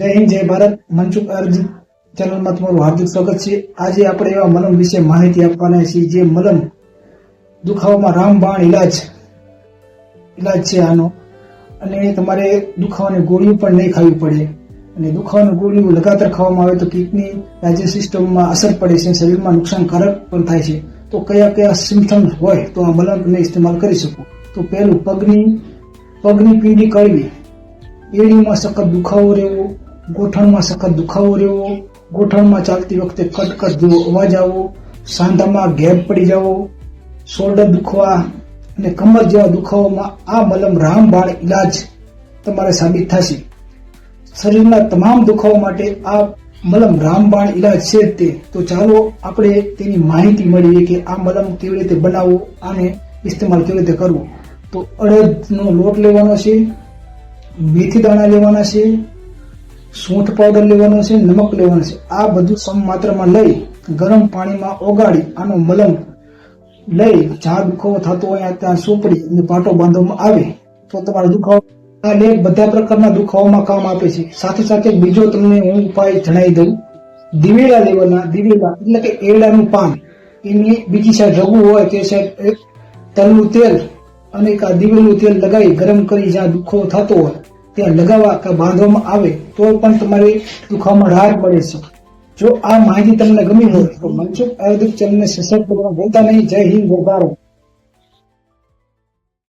જય હિન્દ, જય ભારત. મનસુખ અર્જુન ચેનલમાં તમારું હાર્દિક સ્વાગત છે. આજે આપણે એવા મલમ વિશે માહિતી આપવાના છીએ જે મલમ દુખાવામાં રામબાણ ઈલાજ ઈલાજ છે આનો. અને તમારે દુખાવાની ગોળીઓ પણ નહીં ખાવી પડે. અને દુખાવાની ગોળીઓ લગાતાર ખાવામાં આવે તો કિડની ડાયજેસ્ટ સિસ્ટમમાં અસર પડે છે શરીરમાં નુકસાનકારક પણ થાય છે. તો કયા કયા સિમ્પટમ્સ હોય તો આ મલમ તમે ઇસ્તેમાલ કરી શકો? તો પહેલું પગની પગની પીંડી કળવી એડીમાં સખત દુખાવો રહેવો. ગોઠણમાં સખત દુખાવો રહેવો ગોઠણમાં ચાલતી વખતે કટકટ જેવો અવાજ આવવો સાંધામાં ગેપ પડી જવો શોલ્ડર દુખવા અને કમર જેવા દુખાવામાં આ મલમ રામબાણ ઈલાજ તમારે સાબિત થશે. શરીરના તમામ દુખાવા માટે આ મલમ રામબાણ ઈલાજ છે તે. તો ચાલો આપણે તેની માહિતી મળીએ કે આ મલમ કેવી રીતે બનાવવો અને ઇસ્તેમાલ કેવી રીતે કરવો. તો અડદનો લોટ લેવાનો છે, મેથી દાણા લેવાના છે સૂંઠ પાવડર લેવાનો છે, નમક લેવાનું છે, આ બધું સમ માત્રામાં લઈ ગરમ પાણીમાં ઓગાળી આનો મલમ લઈ જ્યાં દુખાવો થતો હોય ત્યાં સોપડી અને પાટો બાંધવામાં આવે, તો તમારો દુખાવો આ લેપ બધા પ્રકારના દુખાવામાં કામ આપે છે. સાથે સાથે બીજો તમને હું ઉપાય જણાવી દઉં. દિવેલા લેવાના, દિવેલા એટલે કે એડાનું પાન. એની બીજી સાઈડ રગુ હોય તે સાઈડ તલનું તેલ અને એક આ દિવેલું તેલ લગાવી ગરમ કરી જ્યાં દુખાવો થતો હોય ત્યાં લગાવવા કે બાંધવામાં આવે, તો પણ તમારે દુખાવામાં રાહત મળે છે. જો આ માહિતી તમને ગમી હોય, તો મનસુખ આયુર્વેદિક ચેનલને સબસ્ક્રાઇબ કરવા ભૂલતા નહીં. જય હિન્દ ભારત.